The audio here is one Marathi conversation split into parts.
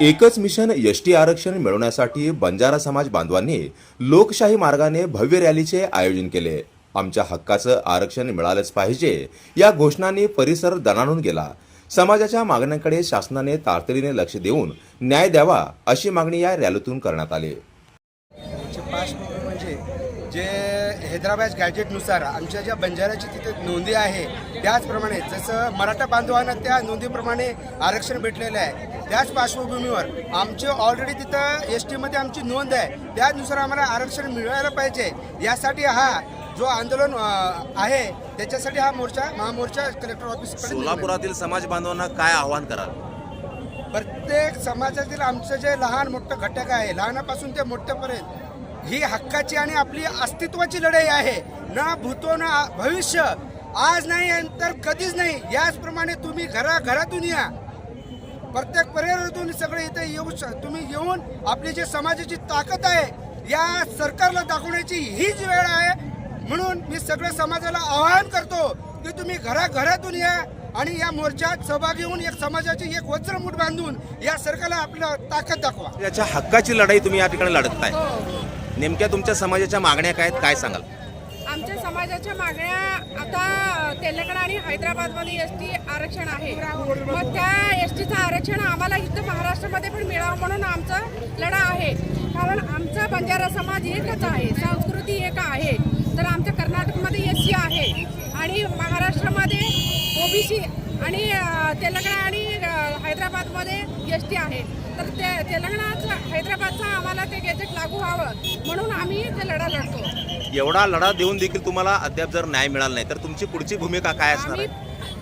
एकच मिशन एस टी आरक्षण मिळवण्यासाठी बंजारा समाज बांधवांनी लोकशाही मार्गाने भव्य रॅलीचे आयोजन केले. आमच्या हक्काचं आरक्षण मिळालंच पाहिजे या घोषणांनी परिसर दणाणून गेला. समाजाच्या मागण्यांकडे शासनाने तातडीने लक्ष देऊन न्याय द्यावा अशी मागणी या रॅलीतून करण्यात आली. हैदराबाद गॅजेटनुसार आमच्या ज्या बंजाराची तिथे नोंदी आहे त्याचप्रमाणे जसं मराठा बांधवांना त्या नोंदीप्रमाणे आरक्षण भेटलेलं आहे त्याच पार्श्वभूमीवर आमचे ऑलरेडी तिथं एस टीमध्ये आमची नोंद आहे त्यानुसार आम्हाला आरक्षण मिळवायला पाहिजे यासाठी हा जो आंदोलन आहे त्याच्यासाठी हा मोर्चा महामोर्चा कलेक्टर ऑफिस सोलापुरातील समाज बांधवांना काय आव्हान कराल? प्रत्येक समाजातील आमचं जे लहान मोठं घटक आहे लहानापासून ते मोठ्यापर्यंत ही हक्काची आणि आपली अस्तित्वाची लढाई आहे. ना भूतो ना भविष्य. आज नाही तर कधीच नाही. याचप्रमाणे तुम्ही घरा घरातून या. प्रत्येक परिवारातून सगळे इथे येऊ श- तुम्ही येऊन आपली जी समाजाची ताकद आहे या सरकारला दाखवण्याची हीच वेळ आहे. म्हणून मी सगळ्या समाजाला आवाहन करतो की तुम्ही घराघरातून या आणि या मोर्चात सहभागी होऊन एक समाजाची एक वज्रमूठ बांधून या सरकारला आपला ताकद दाखवा. याच्या हक्काची लढाई तुम्ही या ठिकाणी लढताय. नेमक्या तुमच्या समाजाच्या मागण्या काय आहेत? काय सांगाल? आमच्या समाजाच्या मागण्या आता तेलंगणा आणि हैदराबादमध्ये एस टी आरक्षण आहे. मग त्या एस टीचं आरक्षण आम्हाला इथं महाराष्ट्रामध्ये पण मिळावं म्हणून आमचा लढा आहे. कारण आमचा बंजारा समाज एकच आहे संस्कृती एक आहे. तर आमच्या कर्नाटकमध्ये एस सी आहे आणि महाराष्ट्रामध्ये ओबीसी आणि तेलंगणा आणि हैदराबादमध्ये एस टी आहे. तर ते तेलंगणाचा हैदराबादचा आम्हाला ते गॅजेट लागू व्हावं म्हणून आम्ही ते लढा लढतो. एवढा लढा देऊन देखील तुम्हाला अद्याप जर न्याय मिळाला नाही तर तुमची पुढची भूमिका काय असणार आहे?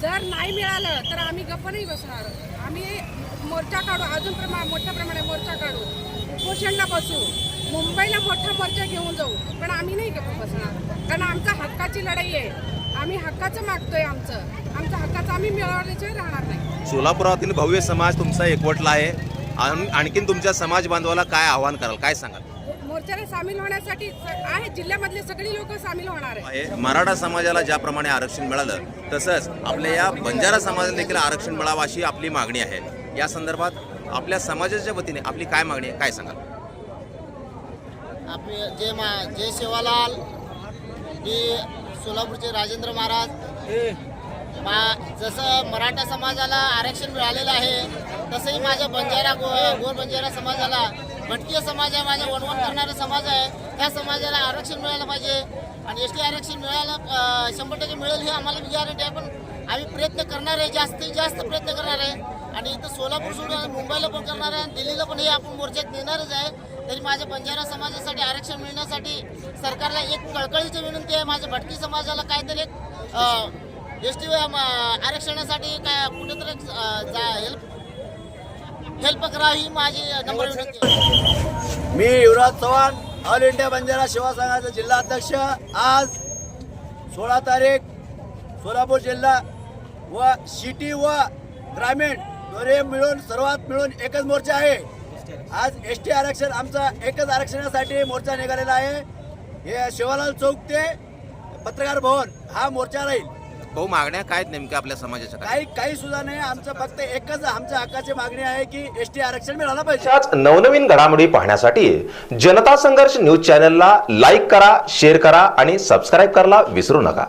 जर नाही मिळालं तर आम्ही गप्प नाही बसणार. आम्ही मोर्चा काढू अजून प्रमा मोठ्या प्रमाणे मोर्चा काढू. उपोषणला बसू. मुंबईला मोठा मोर्चा घेऊन जाऊ. पण आम्ही नाही गप्प बसणार. कारण आमचा हक्काची लढाई आहे. आम्ही हक्काचं मागतोय आमचं. आमचं हक्काचं आम्ही मिळवण्याशिवाय राहणार नाही. सोलापुरातील भव्य समाज तुमचा एकवटला आहे. आण- आणखीन तुमच्या समाज बांधवाला काय आव्हान कराल? काय सांगाल? मोर्चाला सामील होण्यासाठी आहे जिल्ह्यामधले सगळी लोक सामील होणार आहे. मराठा समाजाला ज्याप्रमाणे आरक्षण मिळालं तसंच आपल्या या बंजारा समाजाला देखील आरक्षण मिळावं अशी आपली मागणी आहे. या संदर्भात आपल्या समाजाच्या वतीने आपली काय मागणी आहे? काय सांगाल? आपले जे मा जय सेवालाल मी सोलापूरचे राजेंद्र महाराज. मा जसं मराठा समाजाला आरक्षण मिळालेलं आहे तसंही माझ्या बंजारा गो गोर बंजारा समाजाला भटकीय समाज आहे माझ्या वणवण करणारा समाज आहे त्या समाजाला आरक्षण मिळायला पाहिजे. आणि एस टी आरक्षण मिळायला अं, शंभर टक्के मिळेल हे आम्हाला गॅरंटी आहे पण आम्ही प्रयत्न करणार आहे जास्तीत जास्त प्रयत्न करणार आहे. आणि इथं सोलापूर सोडून मुंबईला पण करणार आहे आणि दिल्लीला पण हे आपण मोर्चात नेणारच आहे. तरी माझ्या बंजारा समाजासाठी आरक्षण मिळण्यासाठी सरकारला एक कळकळीची विनंती आहे. माझ्या भटकी समाजाला काहीतरी एक एस टी आरक्षणासाठी काय कुठेतरी हेल्प हेल्प करा ही माझी नंबर विनंती मी युवराज चव्हाण ऑल इंडिया बंजारा सेवा संघाचा जिल्हा अध्यक्ष. आज सोळा तारीख सोलापूर जिल्हा व सिटी व ग्रामीण दोन्ही मिळून सर्वात मिळून एकच मोर्चा आहे. आज एस टी आरक्षण आमचा एकच आरक्षणासाठी मोर्चा निघालेला आहे. हे शिवालाल चौक ते पत्रकार भवन हा मोर्चा राहील. भाऊ मागण्या काय नेमक्या आपल्या समाजाच्या काय? काही काही सुद्धा नाही. आमचं फक्त एकच आमच्या हक्काची मागणी आहे की एस टी आरक्षण मिळालं पाहिजे. अशाच नवनवीन घडामोडी पाहण्यासाठी जनता संघर्ष न्यूज चॅनलला लाईक करा शेअर करा आणि सबस्क्राईब करायला विसरू नका.